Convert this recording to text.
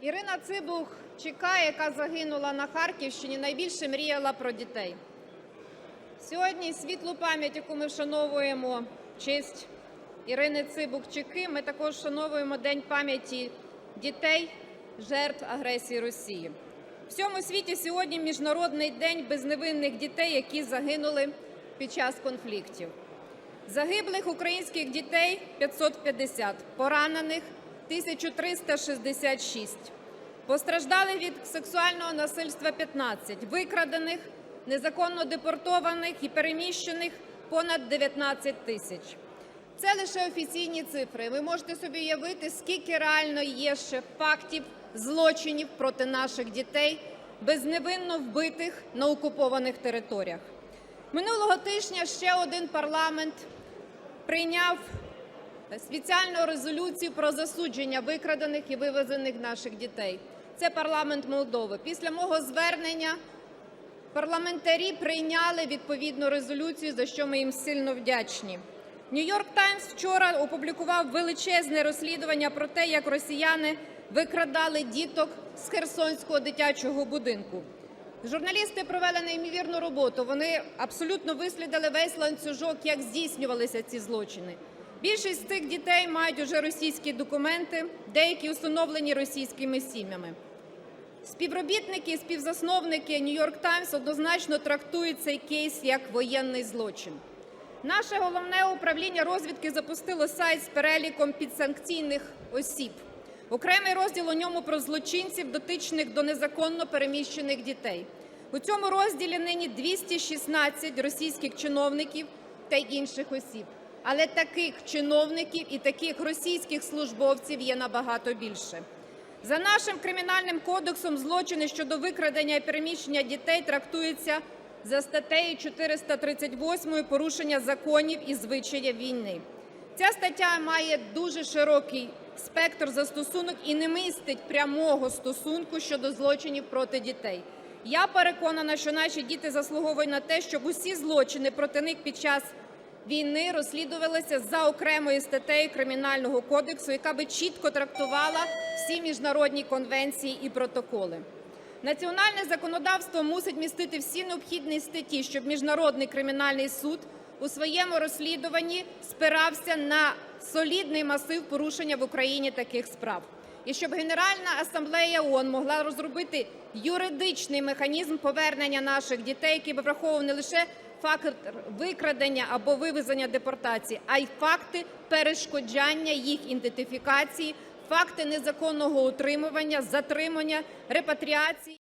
Ірина Цибух Чека, яка загинула на Харківщині, найбільше мріяла про дітей. Сьогодні світлу пам'ять, яку ми вшановуємо честь Ірини Цибух Чеки, ми також вшановуємо День пам'яті дітей, жертв агресії Росії. В всьому світі сьогодні Міжнародний день безневинних дітей, які загинули під час конфліктів. Загиблих українських дітей 550, поранених 1366, постраждали від сексуального насильства 15, викрадених, незаконно депортованих і переміщених понад 19 тисяч. Це лише офіційні цифри. Ви можете собі уявити, скільки реально є ще фактів злочинів проти наших дітей, безневинно вбитих на окупованих територіях. Минулого тижня ще один парламент прийняв спеціальну резолюцію про засудження викрадених і вивезених наших дітей. Це парламент Молдови. Після мого звернення парламентарі прийняли відповідну резолюцію, за що ми їм сильно вдячні. Нью-Йорк Таймс вчора опублікував величезне розслідування про те, як росіяни викрадали діток з Херсонського дитячого будинку. Журналісти провели неймовірну роботу. Вони абсолютно вислідили весь ланцюжок, як здійснювалися ці злочини. Більшість з цих дітей мають уже російські документи, деякі установлені російськими сім'ями. Співробітники і співзасновники Нью-Йорк Таймс однозначно трактують цей кейс як воєнний злочин. Наше головне управління розвідки запустило сайт з переліком підсанкційних осіб. Окремий розділ у ньому про злочинців, дотичних до незаконно переміщених дітей. У цьому розділі нині 216 російських чиновників та інших осіб. Але таких чиновників і таких російських службовців є набагато більше. За нашим кримінальним кодексом злочини щодо викрадення і переміщення дітей трактуються за статтею 438 порушення законів і звичаїв війни. Ця стаття має дуже широкий спектр застосунок і не містить прямого стосунку щодо злочинів проти дітей. Я переконана, що наші діти заслуговують на те, щоб усі злочини проти них під час війни розслідувалися за окремою статтею Кримінального кодексу, яка би чітко трактувала всі міжнародні конвенції і протоколи. Національне законодавство мусить містити всі необхідні статті, щоб Міжнародний кримінальний суд у своєму розслідуванні спирався на солідний масив порушення в Україні таких справ. І щоб Генеральна асамблея ООН могла розробити юридичний механізм повернення наших дітей, який би враховував не лише факт викрадення або вивезення депортації, а й факти перешкоджання їх ідентифікації, факти незаконного утримування, затримання, репатріації.